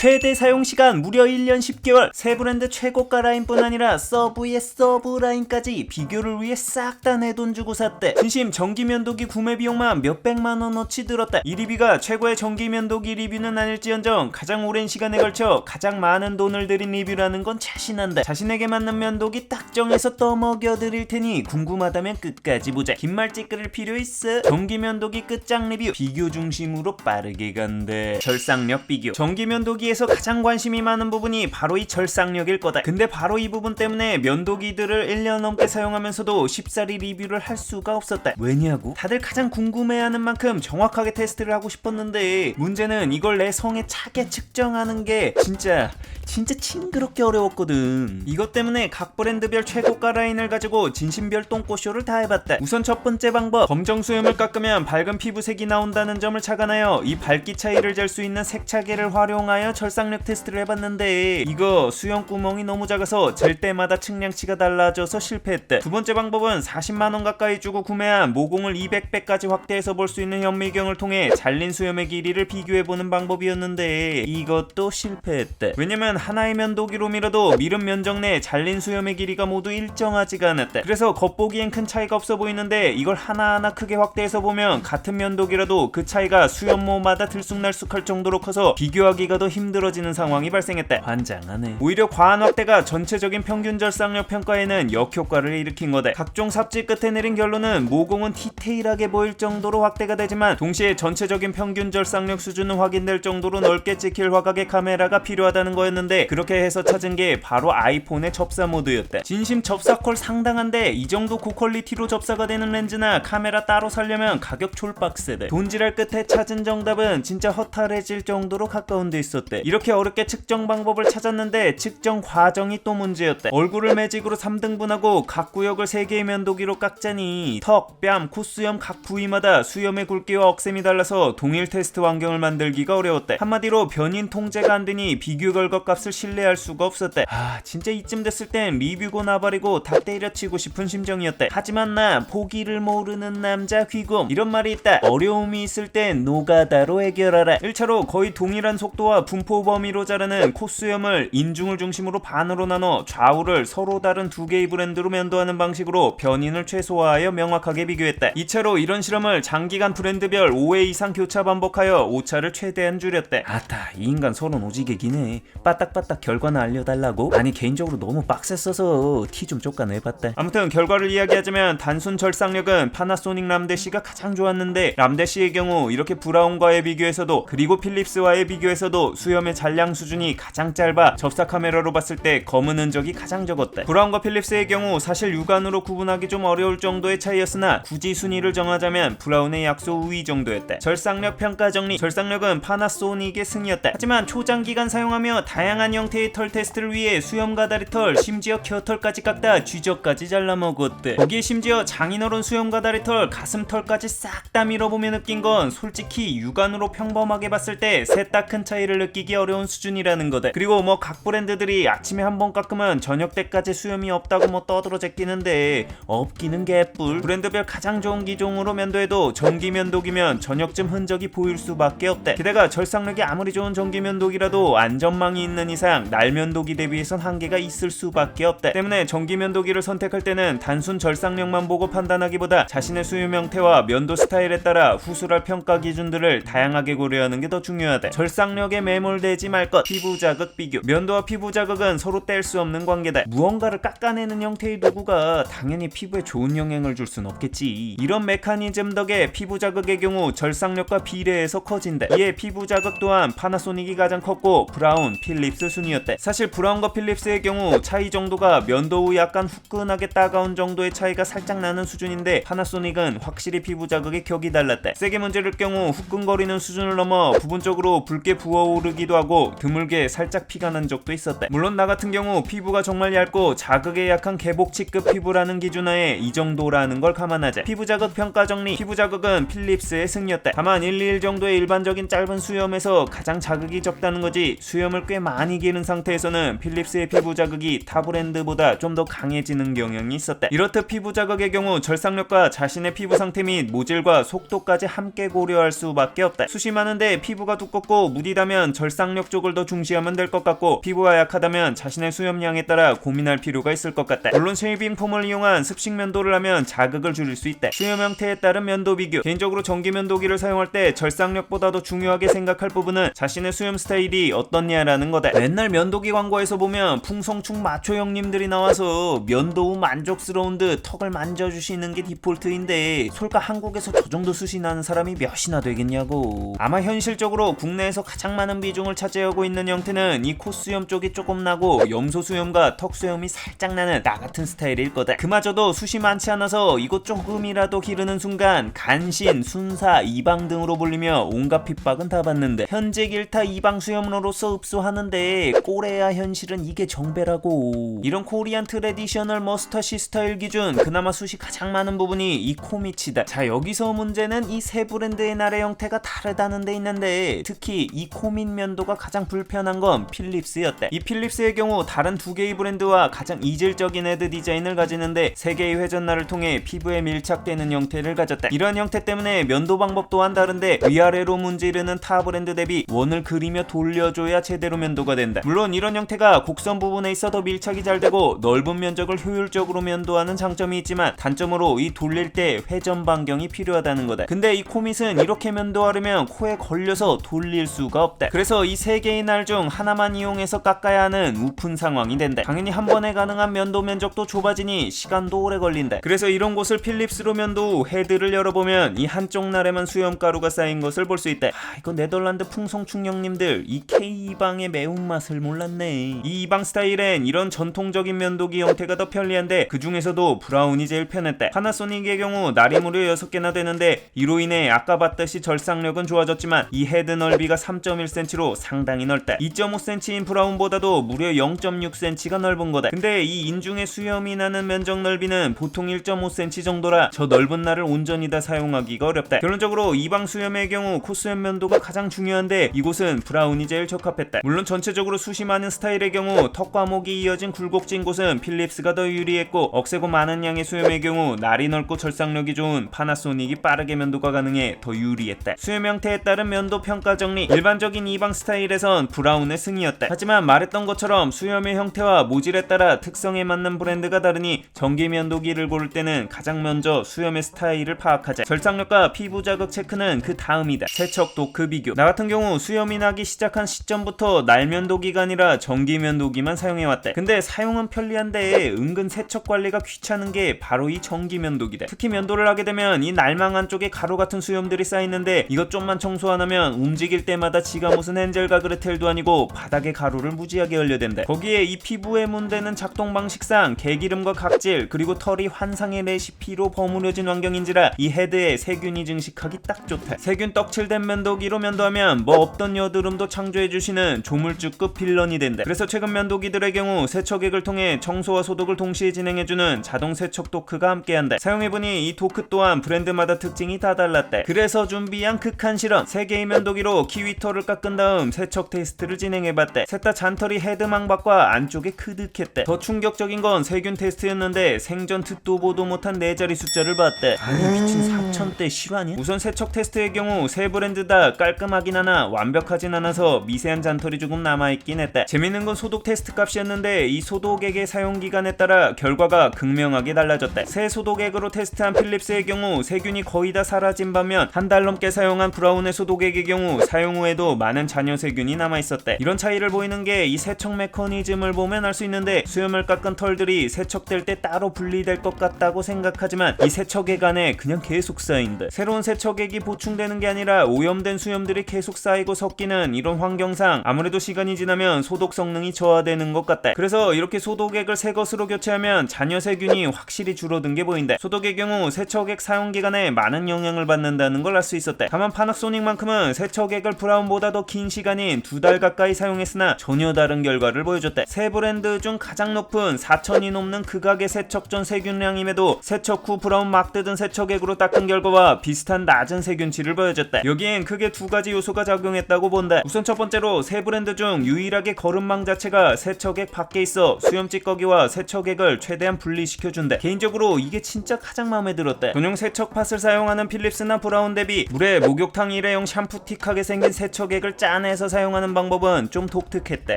최대 사용 시간 무려 1년 10개월. 새 브랜드 최고가 라인뿐 아니라 서브의 서브 라인까지 비교를 위해 싹 다 내 돈 주고 샀대. 진심 전기 면도기 구매 비용만 몇백만 원어치 들었다 이 리뷰가 최고의 전기 면도기 리뷰는 아닐지언정 가장 오랜 시간에 걸쳐 가장 많은 돈을 들인 리뷰라는 건 자신한다 자신에게 맞는 면도기 딱 정해서 떠먹여 드릴 테니 궁금하다면 끝까지 보자. 긴말찍 끌을 필요 있어? 전기 면도기 끝장 리뷰 비교 중심으로 빠르게 간대. 절삭력 비교. 전기 면도기 에서 가장 관심이 많은 부분이 바로 이 절삭력일 거다 근데 바로 이 부분 때문에 면도기들을 1년 넘게 사용하면서도 쉽사리 리뷰를 할 수가 없었다 왜냐고? 다들 가장 궁금해하는 만큼 정확하게 테스트를 하고 싶었는데 문제는 이걸 내 성에 차게 측정하는 게 진짜 진짜 징그럽게 어려웠거든. 이것 때문에 각 브랜드별 최고가 라인을 가지고 진심별 똥꼬쇼를 다 해봤다. 우선 첫 번째 방법 검정 수염을 깎으면 밝은 피부색이 나온다는 점을 착안하여 이 밝기 차이를 잴 수 있는 색차계를 활용하여 절삭력 테스트를 해봤는데 이거 수염 구멍이 너무 작아서 잴 때마다 측량치가 달라져서 실패했대 두 번째 방법은 40만원 가까이 주고 구매한 모공을 200배까지 확대해서 볼 수 있는 현미경을 통해 잘린 수염의 길이를 비교해보는 방법이었는데 이것도 실패했대 왜냐면 하나의 면도기로 밀어도 미름 면적 내 잘린 수염의 길이가 모두 일정하지가 않았대. 그래서 겉보기엔 큰 차이가 없어 보이는데 이걸 하나하나 크게 확대해서 보면 같은 면도기라도 그 차이가 수염모마다 들쑥날쑥할 정도로 커서 비교하기가 더 힘들어지는 상황이 발생했대. 환장하네. 오히려 과한 확대가 전체적인 평균 절삭력 평가에는 역효과를 일으킨 거다 각종 삽질 끝에 내린 결론은 모공은 디테일하게 보일 정도로 확대가 되지만 동시에 전체적인 평균 절삭력 수준은 확인될 정도로 넓게 찍힐 화각의 카메라가 필요하다는 거였는데 그렇게 해서 찾은 게 바로 아이폰의 접사 모드였대. 진심 접사콜 상당한데 이 정도 고퀄리티로 접사가 되는 렌즈나 카메라 따로 살려면 가격 촐박세대. 돈질할 끝에 찾은 정답은 진짜 허탈해질 정도로 가까운 데 있었대. 이렇게 어렵게 측정 방법을 찾았는데 측정 과정이 또 문제였대. 얼굴을 매직으로 3등분하고 각 구역을 3개의 면도기로 깎자니 턱, 뺨, 콧수염 각 부위마다 수염의 굵기와 억셈이 달라서 동일 테스트 환경을 만들기가 어려웠대. 한마디로 변인 통제가 안 되니 비교 결과 값을 신뢰할 수가 없었대. 아 진짜 이쯤 됐을 땐 리뷰고 나발이고 다 때려치고 싶은 심정이었대. 하지만 나 포기를 모르는 남자 귀곰 이런 말이 있다. 어려움이 있을 땐 노가다로 해결하라. 1차로 거의 동일한 속도와 분포 범위로 자르는 콧수염을 인중을 중심으로 반으로 나눠 좌우를 서로 다른 두 개의 브랜드로 면도하는 방식으로 변인을 최소화하여 명확하게 비교했다. 2차로 이런 실험을 장기간 브랜드별 5회 이상 교차 반복하여 오차를 최대한 줄였대. 아따 이 인간 서론 오지게 기네. 빠 딱빠딱 결과나 알려달라고? 아니 개인적으로 너무 빡셌어서 티 좀 쫓아내봤다. 아무튼 결과를 이야기하자면 단순 절삭력은 파나소닉 람데시가 가장 좋았는데 람데시의 경우 이렇게 브라운과의 비교에서도 그리고 필립스와의 비교에서도 수염의 잔량 수준이 가장 짧아 접사 카메라로 봤을 때 검은 흔적이 가장 적었다. 브라운과 필립스의 경우 사실 육안으로 구분하기 좀 어려울 정도의 차이였으나 굳이 순위를 정하자면 브라운의 약소 우위 정도였다. 절삭력 평가 정리. 절삭력은 파나소닉의 승이었다. 하지만 초장기간 사용하며 다양한 형태의 털 테스트를 위해 수염 가다리 털 심지어 켜털까지 깎다 쥐저까지 잘라먹었대. 거기에 심지어 장인어른 수염 가다리 털 가슴 털까지 싹 다 밀어보며 느낀 건 솔직히 육안으로 평범하게 봤을 때 셋다 큰 차이를 느끼기 어려운 수준이라는 거다 그리고 뭐 각 브랜드들이 아침에 한 번 깎으면 저녁 때까지 수염이 없다고 뭐 떠들어 제끼는데 없기는 개뿔. 브랜드별 가장 좋은 기종으로 면도해도 전기 면도기면 저녁쯤 흔적이 보일 수밖에 없대. 게다가 절삭력이 아무리 좋은 전기 면도기라도 안전망이 있는 이상 날 면도기 대비해선 한계가 있을 수밖에 없대 때문에 전기 면도기를 선택할 때는 단순 절삭력만 보고 판단하기보다 자신의 수염 형태와 면도 스타일에 따라 후술할 평가 기준들을 다양하게 고려하는 게 더 중요하대 절삭력에 매몰되지 말 것 피부 자극 비교. 면도와 피부 자극은 서로 뗄 수 없는 관계다. 무언가를 깎아내는 형태의 도구가 당연히 피부에 좋은 영향을 줄 순 없겠지. 이런 메커니즘 덕에 피부 자극의 경우 절삭력과 비례해서 커진대 이에 피부 자극 또한 파나소닉이 가장 컸고 브라운, 필립 스 순이었대. 사실 브라운과 필립스의 경우 차이 정도가 면도 후 약간 후끈하게 따가운 정도의 차이가 살짝 나는 수준인데 파나소닉은 확실히 피부 자극의 격이 달랐대. 세게 문제를 경우 후끈거리는 수준을 넘어 부분적으로 붉게 부어오르기도 하고 드물게 살짝 피가 난 적도 있었대. 물론 나 같은 경우 피부가 정말 얇고 자극에 약한 개복치급 피부라는 기준하에 이 정도라는 걸 감안하자 피부 자극 평가 정리. 피부 자극은 필립스의 승리였다 다만 1, 2일 정도의 일반적인 짧은 수염에서 가장 자극이 적다는 거지 수염을 꽤 많이 많이 기른 상태에서는 필립스의 피부 자극이 타 브랜드보다 좀 더 강해지는 경향이 있었대. 이렇듯 피부 자극의 경우 절삭력과 자신의 피부 상태 및 모질과 속도까지 함께 고려할 수밖에 없다. 많은데 피부가 두껍고 무디다면 절삭력 쪽을 더 중시하면 될 것 같고 피부가 약하다면 자신의 수염량에 따라 고민할 필요가 있을 것 같다. 물론 쉐이빙 폼을 이용한 습식 면도를 하면 자극을 줄일 수 있다. 수염 형태에 따른 면도 비교. 개인적으로 전기 면도기를 사용할 때 절삭력보다 더 중요하게 생각할 부분은 자신의 수염 스타일이 어떻냐라는 거다. 맨날 면도기 광고에서 보면 풍성충 마초 형님들이 나와서 면도 후 만족스러운 듯 턱을 만져주시는 게 디폴트인데 솔까 한국에서 저 정도 나는 사람이 몇이나 되겠냐고. 아마 현실적으로 국내에서 가장 많은 비중을 차지하고 있는 형태는 이 콧수염 쪽이 조금 나고 염소 수염과 턱 수염이 살짝 나는 나 같은 스타일일 거다. 그마저도 숱이 많지 않아서 이것 조금이라도 기르는 순간 간신, 순사, 이방 등으로 불리며 온갖 핍박은 다 받는데 현재 길타 이방 수염으로서 흡수하는데 꼬레야 현실은 이게 정배라고. 이런 코리안 트레디셔널 머스타시 스타일 기준 그나마 숱이 가장 많은 부분이 이 코미치다. 자 여기서 문제는 이 세 브랜드의 나래 형태가 다르다는 데 있는데 특히 이 코민 면도가 가장 불편한 건 필립스였대. 이 필립스의 경우 다른 두 개의 브랜드와 가장 이질적인 헤드 디자인을 가지는데 세 개의 회전날을 통해 피부에 밀착되는 형태를 가졌다. 이러한 형태 때문에 면도 방법 또한 다른데 위아래로 문지르는 타 브랜드 대비 원을 그리며 돌려줘야 제대로 면도가 된다. 물론 이런 형태가 곡선 부분에 있어 더 밀착이 잘 되고 넓은 면적을 효율적으로 면도하는 장점이 있지만 단점으로 이 돌릴 때 회전 반경이 필요하다는 거다. 근데 이 코밋은 이렇게 면도하려면 코에 걸려서 돌릴 수가 없다. 그래서 이 세 개의 날 중 하나만 이용해서 깎아야 하는 우픈 상황이 된다. 당연히 한 번에 가능한 면도 면적도 좁아지니 시간도 오래 걸린다. 그래서 이런 곳을 필립스로 면도 후 헤드를 열어보면 이 한쪽 날에만 수염가루가 쌓인 것을 볼 수 있다. 아, 이거 네덜란드 풍성충령님들 이 K2방의 매 운맛을 몰랐네. 이 이방 스타일엔 이런 전통적인 면도기 형태가 더 편리한데 그 중에서도 브라운이 제일 편했다. 파나소닉의 경우 날이 무려 6개나 되는데 이로 인해 아까 봤듯이 절삭력은 좋아졌지만 이 헤드 넓이가 3.1cm로 상당히 넓다. 2.5cm인 브라운보다도 무려 0.6cm가 넓은 거다. 근데 이 인중의 수염이 나는 면적 넓이는 보통 1.5cm 정도라 저 넓은 날을 온전히 다 사용하기가 어렵다. 결론적으로 이방 수염의 경우 코수염 면도가 가장 중요한데 이곳은 브라운이 제일 적합했다. 물론 전 체적으로 숱이 많은 스타일의 경우 턱과 목이 이어진 굴곡진 곳은 필립스가 더 유리했고 억세고 많은 양의 수염의 경우 날이 넓고 절삭력이 좋은 파나소닉이 빠르게 면도가 가능해 더 유리했다. 수염 형태에 따른 면도 평가 정리 일반적인 이방 스타일에선 브라운의 승이었다. 하지만 말했던 것처럼 수염의 형태와 모질에 따라 특성에 맞는 브랜드가 다르니 전기 면도기를 고를 때는 가장 먼저 수염의 스타일을 파악하자. 절삭력과 피부 자극 체크는 그 다음이다. 세척 도크 비교. 나 같은 경우 수염이 나기 시작한 시점부터 날 면도기가 아니라 전기 면도기만 사용해왔다. 근데 사용은 편리한데 은근 세척 관리가 귀찮은 게 바로 이 전기 면도기다. 특히 면도를 하게 되면 이 날망한 쪽에 가루 같은 수염들이 쌓이는데 이것 좀만 청소 안 하면 움직일 때마다 지가 무슨 헨젤과 그레텔도 아니고 바닥에 가루를 무지하게 흘려댄다. 거기에 이 피부에 문대는 작동 방식상 개기름과 각질 그리고 털이 환상의 레시피로 버무려진 환경인지라 이 헤드에 세균이 증식하기 딱 좋다. 세균 떡칠된 면도기로 면도하면 뭐 없던 여드름도 창조해주시는 조물 주급 빌런이 된다. 그래서 최근 면도기들의 경우 세척액을 통해 청소와 소독을 동시에 진행해주는 자동 세척 도크가 함께한다. 사용해보니 이 도크 또한 브랜드마다 특징이 다 달랐다. 그래서 준비한 극한 실험 세 개의 면도기로 키위털을 깎은 다음 세척 테스트를 진행해봤다. 셋다 잔털이 헤드망 밖과 안쪽에 크득했대. 더 충격적인 건 세균 테스트였는데 생전 듣도 보도 못한 네 자리 숫자를 봤대. 아유 미친 4천대 실화냐? 우선 세척 테스트의 경우 세 브랜드 다 깔끔하긴 하나 완벽하진 않아서 미세한 잔털이 조금 남아있긴 했다. 재밌는 건 소독 테스트 값이었는데 이 소독액의 사용 기간에 따라 결과가 극명하게 달라졌다. 새 소독액으로 테스트한 필립스의 경우 세균이 거의 다 사라진 반면 한 달 넘게 사용한 브라운의 소독액의 경우 사용 후에도 많은 잔여 세균이 남아있었대. 이런 차이를 보이는 게 이 세척 메커니즘을 보면 알 수 있는데 수염을 깎은 털들이 세척될 때 따로 분리될 것 같다고 생각하지만 이 세척액 안에 그냥 계속 쌓인다. 새로운 세척액이 보충되는 게 아니라 오염된 수염들이 계속 쌓이고 섞이는 이런 환경상 아무래도 시간 이 지나면 소독 성능이 저하되는 것 같다. 그래서 이렇게 소독액을 새 것으로 교체하면 잔여 세균이 확실히 줄어든 게 보인다. 소독의 경우 세척액 사용 기간에 많은 영향을 받는다는 걸 알 수 있었다. 다만 파나소닉만큼은 세척액을 브라운보다 더 긴 시간인 두 달 가까이 사용했으나 전혀 다른 결과를 보여줬다. 세 브랜드 중 가장 높은 4천이 넘는 극악의 세척 전 세균량임에도 세척 후 브라운 막 뜯은 세척액으로 닦은 결과와 비슷한 낮은 세균치를 보여줬다. 여기엔 크게 두 가지 요소가 작용했다고 본다. 우선 첫 번째로 세 브랜드 중중 유일하게 거름망 자체가 세척액 밖에 있어 수염 찌꺼기와 세척액을 최대한 분리시켜준대. 개인적으로 이게 진짜 가장 마음에 들었대. 전용 세척팟을 사용하는 필립스나 브라운 대비 물에 목욕탕 일회용 샴푸틱하게 생긴 세척액을 짜내서 사용하는 방법은 좀 독특했대.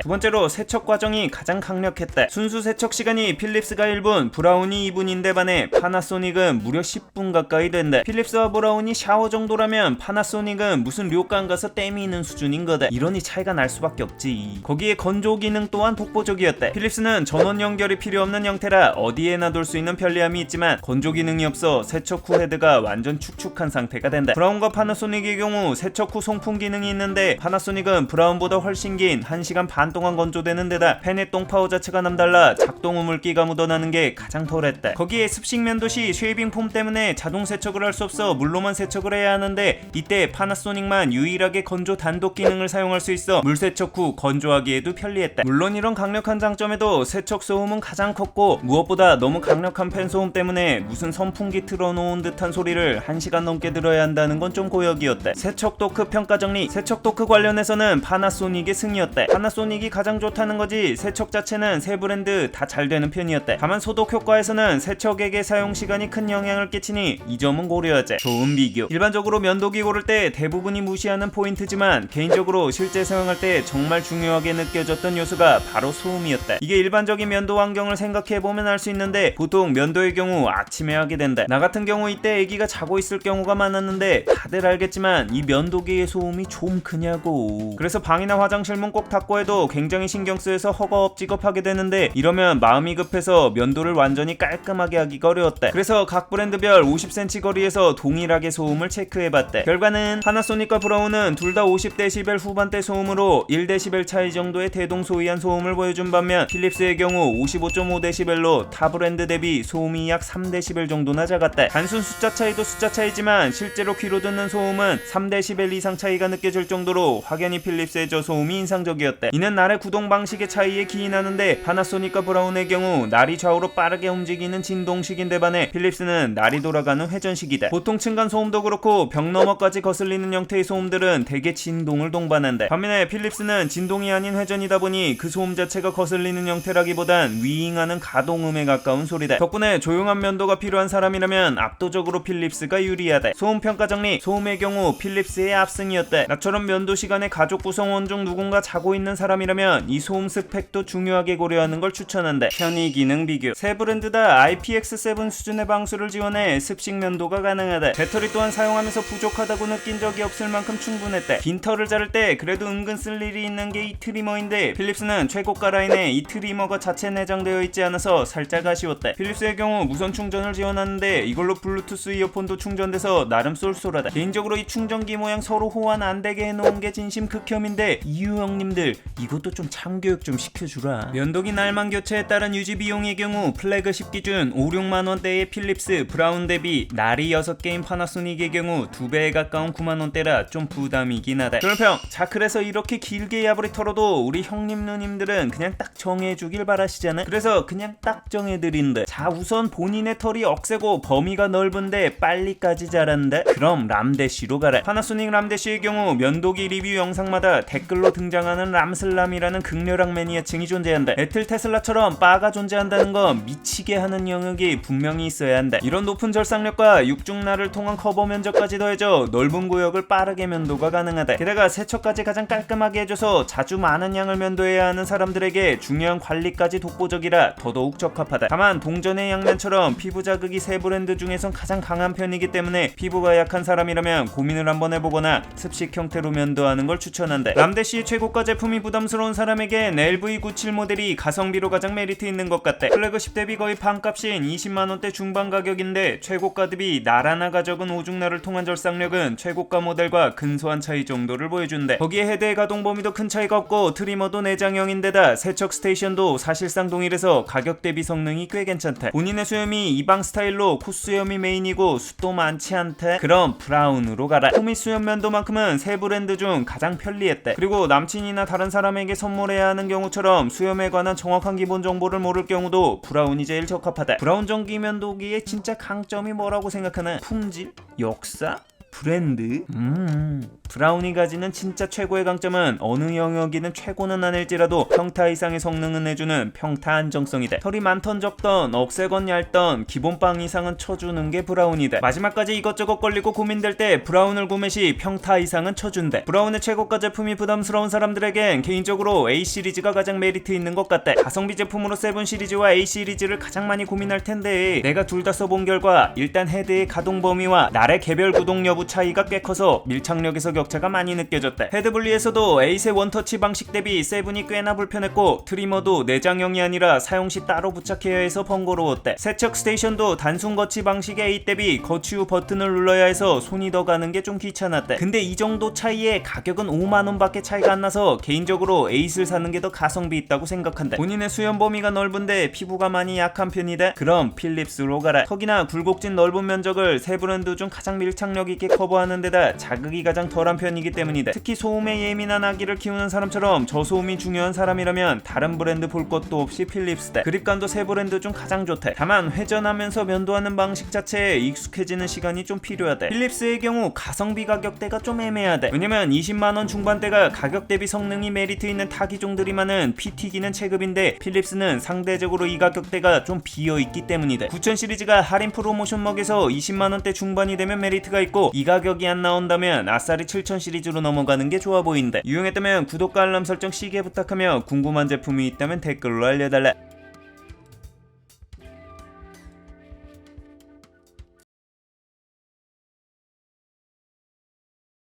두 번째로 세척 과정이 가장 강력했대. 순수 세척 시간이 필립스가 1분, 브라운이 2분인데 반해 파나소닉은 무려 10분 가까이 된대. 필립스와 브라운이 샤워 정도라면 파나소닉은 무슨 료관 가서 땜이 있는 수준인 거다. 이러니 차이가 날 수밖에 없지. 거기에 건조 기능 또한 독보적이었대. 필립스는 전원 연결이 필요 없는 형태라 어디에나 둘수 있는 편리함이 있지만 건조 기능이 없어 세척 후 헤드가 완전 축축한 상태가 된다. 브라운과 파나소닉의 경우 세척 후 송풍 기능이 있는데 파나소닉은 브라운보다 훨씬 긴 1시간 반 동안 건조되는 데다 팬의 똥파워 자체가 남달라 작동 우물기가 묻어나는 게 가장 덜했다. 거기에 습식 면도 시 쉐이빙 폼 때문에 자동 세척을 할 수 없어 물로만 세척을 해야 하는데 이때 파나소닉만 유일하게 건조 단독 기능을 사용할 수 있어 물 세척 후 건조하기에도 편리했다. 물론 이런 강력한 장점에도 세척 소음은 가장 컸고 무엇보다 너무 강력한 팬 소음 때문에 무슨 선풍기 틀어놓은 듯한 소리를 1시간 넘게 들어야 한다는 건 좀 고역이었대. 세척 도크 평가 정리. 세척 도크 관련해서는 파나소닉의 승이었대. 파나소닉이 가장 좋다는 거지 세척 자체는 세 브랜드 다 잘 되는 편이었대. 다만 소독 효과에서는 세척액의 사용 시간이 큰 영향을 끼치니 이 점은 고려하자. 좋은 비교. 일반적으로 면도기 고를 때 대부분이 무시하는 포인트지만 개인적으로 실제 사용할 때 정말 중요하게 느껴졌던 요소가 바로 소음이었다. 이게 일반적인 면도 환경을 생각해 보면 알 수 있는데 보통 면도의 경우 아침에 하게 된다. 나 같은 경우 이때 아기가 자고 있을 경우가 많았는데 다들 알겠지만 이 면도기의 소음이 좀 크냐고. 그래서 방이나 화장실 문 꼭 닫고 해도 굉장히 신경 쓰여서 허겁지겁하게 되는데 이러면 마음이 급해서 면도를 완전히 깔끔하게 하기가 어려웠대. 그래서 각 브랜드별 50cm 거리에서 동일하게 소음을 체크해봤대. 결과는 파나소닉과 브라운은 둘 다 50dB 후반대 소음으로 1dB 차이 정도의 대동소이한 소음을 보여준 반면 필립스의 경우 55.5dB로 타 브랜드 대비 소음이 약 3dB 정도나 작았대. 단순 숫자 차이도 숫자 차이지만 실제로 귀로 듣는 소음은 3dB 이상 차이가 느껴질 정도로 확연히 필립스의 저소음이 인상적이었대. 이는 날의 구동 방식의 차이에 기인하는데 파나소닉과 브라운의 경우 날이 좌우로 빠르게 움직이는 진동식인데 반해 필립스는 날이 돌아가는 회전식이다. 보통 층간 소음도 그렇고 벽 너머까지 거슬리는 형태의 소음들은 대개 진동을 동반한다. 반면에 필립스는 진동이 아닌 회전이다 보니 그 소음 자체가 거슬리는 형태라기보단 위잉하는 가동음에 가까운 소리다. 덕분에 조용한 면도가 필요한 사람이라면 압도적으로 필립스가 유리하다. 소음 평가 정리. 소음의 경우 필립스의 압승이었다. 나처럼 면도 시간에 가족 구성원 중 누군가 자고 있는 사람이라면 이 소음 스펙도 중요하게 고려하는 걸 추천한다. 편의 기능 비교. 세 브랜드 다 IPX7 수준의 방수를 지원해 습식 면도가 가능하다. 배터리 또한 사용하면서 부족하다고 느낀 적이 없을 만큼 충분했다. 긴 털을 자를 때 그래도 은근 쓸 일이 있는 게 이 트리머인데 필립스는 최고가 라인에 이 트리머가 자체 내장되어 있지 않아서 살짝 아쉬웠다. 필립스의 경우 무선 충전을 지원하는데 이걸로 블루투스 이어폰도 충전돼서 나름 쏠쏠하다. 개인적으로 이 충전기 모양 서로 호환 안 되게 해놓은 게 진심 극혐인데 이유 형님들 이것도 좀 참교육 좀 시켜주라. 면도기 날만 교체에 따른 유지 비용의 경우 플래그십 기준 5, 6만 원대의 필립스 브라운 대비 날이 6개인 파나소닉의 경우 2배에 가까운 9만 원대라 좀 부담이긴 하다. 별평 자 그래서 이렇게 길게 야 털어도 우리 형님 누님들은 그냥 딱 정해주길 바라시잖아. 그래서 그냥 딱 정해드린대. 자 우선 본인의 털이 억세고 범위가 넓은데 빨리까지 자란다. 그럼 람데시로 가라. 파나소닉 람데시의 경우 면도기 리뷰 영상마다 댓글로 등장하는 람슬람이라는 극렬한 매니아층이 존재한다. 애틀 테슬라처럼 바가 존재한다는 건 미치게 하는 영역이 분명히 있어야 한다. 이런 높은 절삭력과 육중날을 통한 커버 면적까지 더해져 넓은 구역을 빠르게 면도가 가능하다. 게다가 세척까지 가장 깔끔하게 해줘서 자주 많은 양을 면도해야 하는 사람들에게 중요한 관리까지 독보적이라 더더욱 적합하다. 다만 동전의 양면처럼 피부 자극이 세 브랜드 중에선 가장 강한 편이기 때문에 피부가 약한 사람이라면 고민을 한번 해보거나 습식 형태로 면도하는 걸 추천한다. 람데시 최고가 제품이 부담스러운 사람에겐 LV97 모델이 가성비로 가장 메리트 있는 것 같다. 플래그십 대비 거의 반값인 20만원대 중반 가격인데 최고가 대비 날 하나가 적은 오중날을 통한 절삭력은 최고가 모델과 근소한 차이 정도를 보여준대. 거기에 헤드의 가동 범위도 큰 차이가 없고 트리머도 내장형인데다 세척 스테이션도 사실상 동일해서 가격 대비 성능이 꽤 괜찮다. 본인의 수염이 이방 스타일로 콧수염이 메인이고 숱도 많지 않대. 그럼 브라운으로 가라. 호미 수염 면도만큼은 세 브랜드 중 가장 편리했대. 그리고 남친이나 다른 사람에게 선물해야 하는 경우처럼 수염에 관한 정확한 기본 정보를 모를 경우도 브라운이 제일 적합하다. 브라운 전기 면도기의 진짜 강점이 뭐라고 생각하나? 품질? 역사? 브랜드? 음. 브라운이 가지는 진짜 최고의 강점은 어느 영역이든 최고는 아닐지라도 평타 이상의 성능을 내주는 평타 안정성이다. 털이 많던 적던 억세건 얇던 기본빵 이상은 쳐주는 게 브라운이다. 마지막까지 이것저것 걸리고 고민될 때 브라운을 구매 시 평타 이상은 쳐준대. 브라운의 최고가 제품이 부담스러운 사람들에겐 개인적으로 A 시리즈가 가장 메리트 있는 것 같다. 가성비 제품으로 세븐 시리즈와 A 시리즈를 가장 많이 고민할 텐데 내가 둘 다 써본 결과 일단 헤드의 가동 범위와 날의 개별 구동 여부 차이가 꽤 커서 밀착력에서 격차가 많이 느껴졌다. 헤드 분리에서도 에이스의 원터치 방식 대비 세븐이 꽤나 불편했고 트리머도 내장형이 아니라 사용 시 따로 부착해야 해서 번거로웠대. 세척 스테이션도 단순 거치 방식의 A 대비 거치 후 버튼을 눌러야 해서 손이 더 가는 게 좀 귀찮았대. 근데 이 정도 차이에 가격은 5만 원밖에 차이가 안 나서 개인적으로 에이스를 사는 게 더 가성비 있다고 생각한다. 본인의 수연 범위가 넓은데 피부가 많이 약한 편이다. 그럼 필립스로 가라. 턱이나 굴곡진 넓은 면적을 세 브랜드 중 가장 밀착력 있게 커버하는 데다 자극이 가장 덜한 편이기 때문이다. 특히 소음에 예민한 아기를 키우는 사람처럼 저소음이 중요한 사람이라면 다른 브랜드 볼 것도 없이 필립스다. 그립감도 세 브랜드 중 가장 좋다. 다만 회전하면서 면도하는 방식 자체에 익숙해지는 시간이 좀 필요하다. 필립스의 경우 가성비 가격대가 좀 애매하다. 왜냐면 20만 원 중반대가 가격 대비 성능이 메리트 있는 타기종들이 많은 PT기는 체급인데 필립스는 상대적으로 이 가격대가 좀 비어 있기 때문이다. 9000 시리즈가 할인 프로모션 먹에서 20만 원대 중반이 되면 메리트가 있고 이 가격이 안 나온다면 아싸리 7000 시리즈로 넘어가는 게 좋아 보인다. 유용했다면 구독과 알람 설정 시계 부탁하며 궁금한 제품이 있다면 댓글로 알려달라.